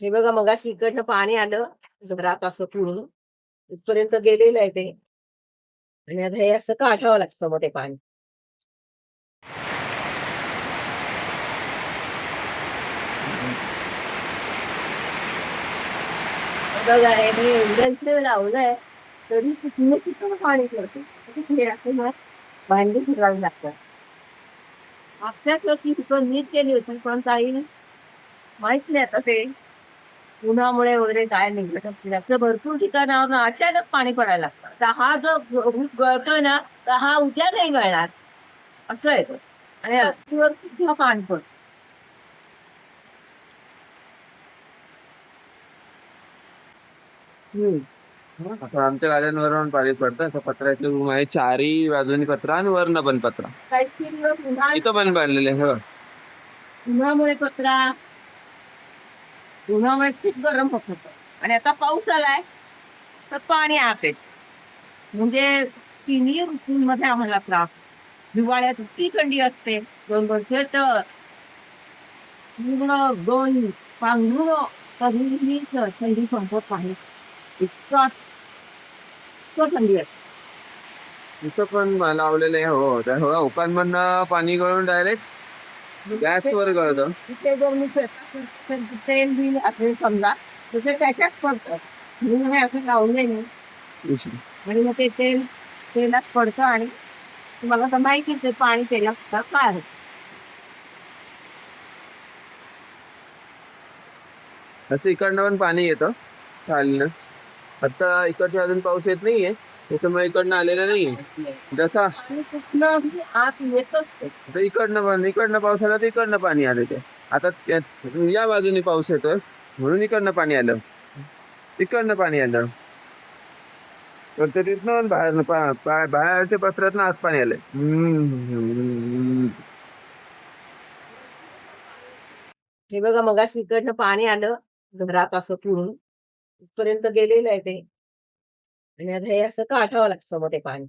हे बघा मग इकडनं पाणी आलं घरात असं पुढून इथपर्यंत गेलेलं आहे ते. आणि आता हे असं काढावं लागतं मग ते पाणी. बघा हे मी एवढं लावलंय तरी तिथून तिथून पाणी पडतं असं भांडी फिरावी लागतात. आपल्याच वर्षी तिथं नीट केली होती पण काही माहीत नाही आता ते. उन्हामुळे वगैरे काय निघत असं भरपूर ठिकाणावर ना अचानक पाणी पडायला लागतं. तर हा जो गळतोय ना तर हा उद्या नाही गळणार. असं आहे तो. आणि रस्त्यावर सुद्धा पाणी पडतं. आमच्या गाड्यांवरून पाणी पडतं. असं पत्र्याचे रूम आहे चारही बाजूनी पत्रा आणि वरनं पण पत्रा. काही तीन दिवस उन्हाळ- इथं पण बांधलेले आहे हो. उन्हामुळे पत्रा उन्हामुळे खूप गरम होत होतं. आणि आता पाऊस आलाय तर पाणी आत आहे म्हणजे तिन्ही ऋतूंमध्ये आम्हाला त्रास हिवाळ्यात इतकी थंडी असते दोन दोन स्वेटर पूर्ण दोन पांघरुण तरीही थंडी संपत नाही. इतका इतकं थंडी असते. इथं पण लावलेलं आहे हो. त्या हो. हो. उकांमधनं पाणी गळून डायरेक्ट गॅसवर गळतं. तिथे जर मी तेल बिल असेल समजा तर ते त्याच्यात पडतं. म्हणून हे असं लावले नाही. आणि मग ते तेल तेलात पडतं आणि तुम्हाला तर माहितीच आहे पाणी तेलात सुद्धा काय आहे. असं इकडनं पण पाणी येतं चालणं. आता इकडच्या अजून पाऊस येत नाहीये. त्याच्यामुळे इकडनं आलेलं नाहीये. जसा इकडनं पण इकडनं पाऊस आला तर इकडनं पाणी आलं ते. आता या बाजूने पाऊस येतोय म्हणून इकडनं पाणी आलं. इकडनं पाणी आलं. तर ते तिथनं पण बाहेर बाहेरच्या पत्रात आत पाणी आलंय. हे बघा मग इकडनं पाणी आलं घरात असं पुरून इथपर्यंत गेलेलं आहे ते. आणि आता हे असं काढावं लागतं मग ते पाणी.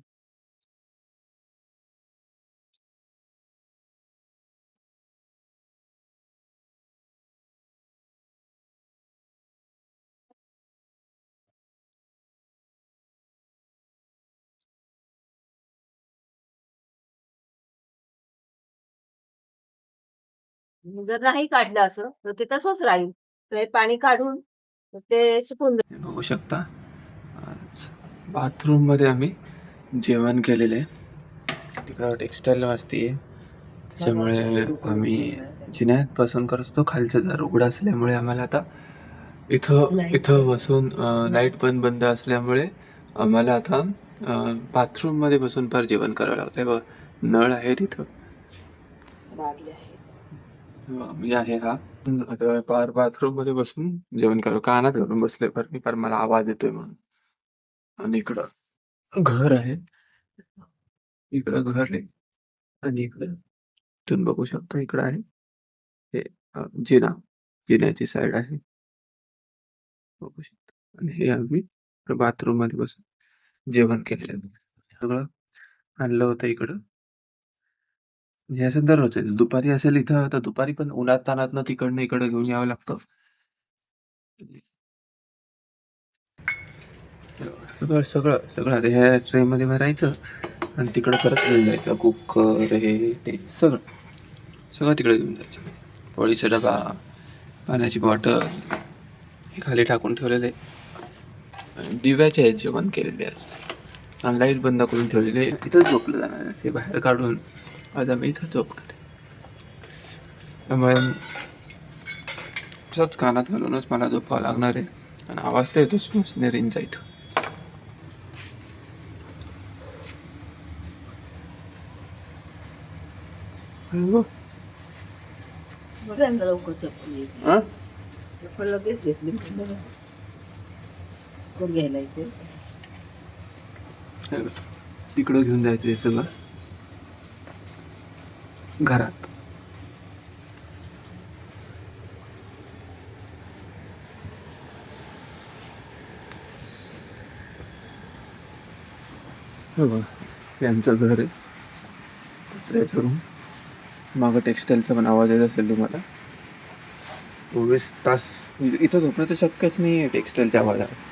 जर नाही काढलं असं तर ते तसंच राहील. तर हे पाणी काढून ते सुकून बघू शकता. आज बाथरूममध्ये आम्ही जेवण केलेलं. आहे तिकडं टेक्स्टाईल वाजती आहे. त्याच्यामुळे आम्ही जिन्यात बसून करत होतो. खालचं दार उघडं असल्यामुळे आम्हाला आता इथं इथं बसून लाइट पण बंद असल्यामुळे आम्हाला आता बाथरूममध्ये बसून फार जेवण करावं लागतंय. बघ नळ आहे तिथं. आहे. मी आहे हा. आता पार बाथरूममध्ये बसून जेवण करू. कानात घालून बसले फार मी फार मला आवाज येतोय म्हणून. आणि इकडं घर आहे. इकडं घर आहे आणि इकडं तुम्ही बघू शकता इकडं आहे. हे जिना जिन्याची साईड आहे. बघू शकता. आणि हे आम्ही बाथरूममध्ये बसून जेवण केलेलं सगळं आणलं होतं इकडं. म्हणजे असं दररोज आहे. दुपारी असेल इथं तर दुपारी पण उन्हात तानातनं तिकडनं इकडं घेऊन यावं लागतं. सगळं सगळं सगळं आता ह्या ट्रेमध्ये भरायचं आणि तिकडं परत घेऊन जायचं. कुकर हे ते सगळं. सगळं तिकडे घेऊन जायचं. पोळीचा डबा पाण्याची बॉटल हे खाली टाकून ठेवलेले. दिव्याचे आहेत जेवण केलेले आहेत आणि लाइट बंद करून ठेवलेले. इथं झोपलं जाणार असे बाहेर काढून आज आम्ही इथं झोपणार त्यामुळे असंच कानात घालूनच मला झोपावं लागणार आहे. आणि आवाज तर येतोच मशिनरींचा इथं हो. बरं आहे ना लवकर चप्पल येते. हा? चप्पल लगेच घेतली कोण घ्यायला. तिकडं घेऊन जायचं हे सगळं घरात हे बघ, हे आमचं घर आहे पत्र्याचं रूम मागं टेक्स्टाईलचा पण आवाज येत असेल तुम्हाला. चोवीस तास. इथं झोपणं तर शक्यच नाही आहे टेक्स्टाईलच्या बाजारात